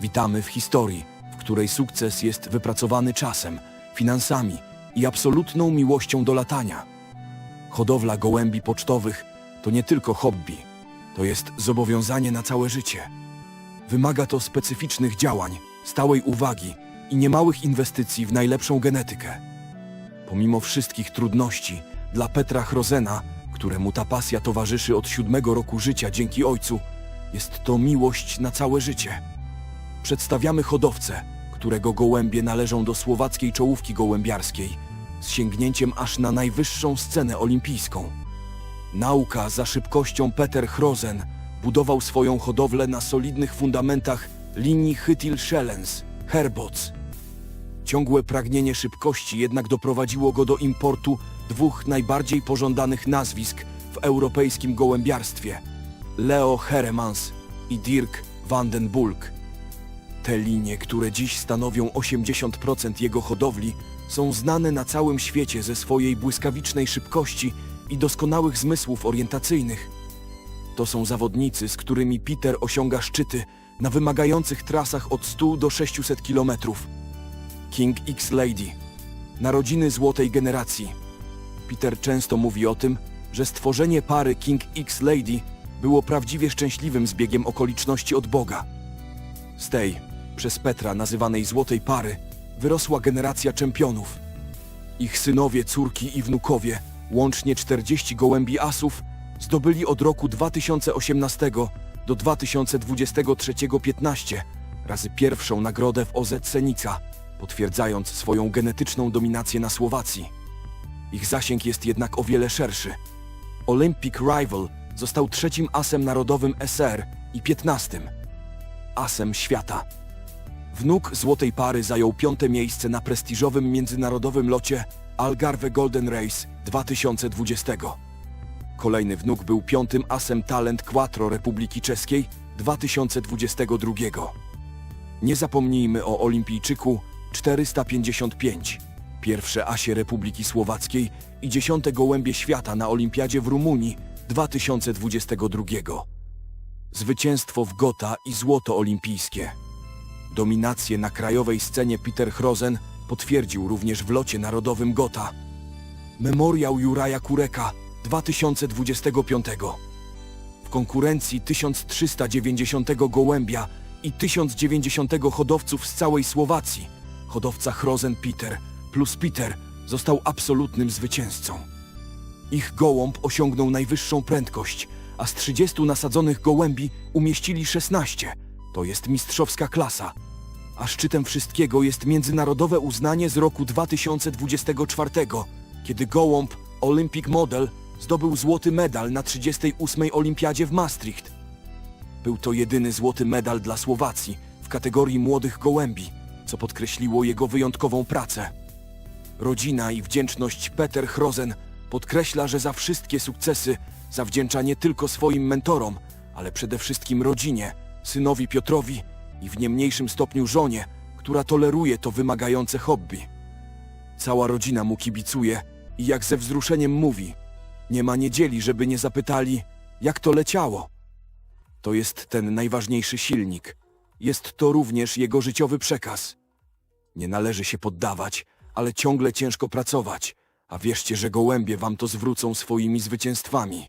Witamy w historii, w której sukces jest wypracowany czasem, finansami i absolutną miłością do latania. Hodowla gołębi pocztowych to nie tylko hobby, to jest zobowiązanie na całe życie. Wymaga to specyficznych działań, stałej uwagi i niemałych inwestycji w najlepszą genetykę. Pomimo wszystkich trudności, dla Petra Chrozena, któremu ta pasja towarzyszy od siódmego roku życia dzięki ojcu, jest to miłość na całe życie. Przedstawiamy hodowcę, którego gołębie należą do słowackiej czołówki gołębiarskiej, z sięgnięciem aż na najwyższą scenę olimpijską. Nauka za szybkością Peter Chrozen budował swoją hodowlę na solidnych fundamentach linii Hytil-Schellens, Herbots. Ciągłe pragnienie szybkości jednak doprowadziło go do importu dwóch najbardziej pożądanych nazwisk w europejskim gołębiarstwie Leo Heremans i Dirk van den Bulk. Te linie, które dziś stanowią 80% jego hodowli, są znane na całym świecie ze swojej błyskawicznej szybkości i doskonałych zmysłów orientacyjnych. To są zawodnicy, z którymi Peter osiąga szczyty na wymagających trasach od 100 do 600 kilometrów. King X Lady. Narodziny złotej generacji. Peter często mówi o tym, że stworzenie pary King X Lady było prawdziwie szczęśliwym zbiegiem okoliczności od Boga. Tej, przez Petra nazywanej złotej pary, wyrosła generacja czempionów. Ich synowie, córki i wnukowie, łącznie 40 gołębi asów, zdobyli od roku 2018 do 2023 15 razy pierwszą nagrodę w OZ Senica, potwierdzając swoją genetyczną dominację na Słowacji. Ich zasięg jest jednak o wiele szerszy. Olympic Rival został trzecim asem narodowym SR i 15. Asem świata. Wnuk Złotej Pary zajął piąte miejsce na prestiżowym międzynarodowym locie Algarve Golden Race 2020. Kolejny wnuk był piątym asem Talent Quattro Republiki Czeskiej 2022. Nie zapomnijmy o olimpijczyku 455, pierwsze asie Republiki Słowackiej i dziesiąte gołębie świata na olimpiadzie w Rumunii 2022. Zwycięstwo w Gotha i złoto olimpijskie. Dominację na krajowej scenie Peter Chrozen potwierdził również w locie narodowym Gotha. Memoriał Juraja Kureka 2025. W konkurencji 1390 gołębia i 1090 hodowców z całej Słowacji, hodowca Chrozen Peter plus Peter został absolutnym zwycięzcą. Ich gołąb osiągnął najwyższą prędkość, a z 30 nasadzonych gołębi umieścili 16. To jest mistrzowska klasa. A szczytem wszystkiego jest międzynarodowe uznanie z roku 2024, kiedy gołąb Olympic Model zdobył złoty medal na 38. olimpiadzie w Maastricht. Był to jedyny złoty medal dla Słowacji w kategorii młodych gołębi, co podkreśliło jego wyjątkową pracę. Rodzina i wdzięczność Peter Chrozen podkreśla, że za wszystkie sukcesy zawdzięcza nie tylko swoim mentorom, ale przede wszystkim rodzinie, synowi Piotrowi i w nie mniejszym stopniu żonie, która toleruje to wymagające hobby. Cała rodzina mu kibicuje i jak ze wzruszeniem mówi, nie ma niedzieli, żeby nie zapytali, jak to leciało. To jest ten najważniejszy silnik. Jest to również jego życiowy przekaz. Nie należy się poddawać, ale ciągle ciężko pracować, a wierzcie, że gołębie wam to zwrócą swoimi zwycięstwami.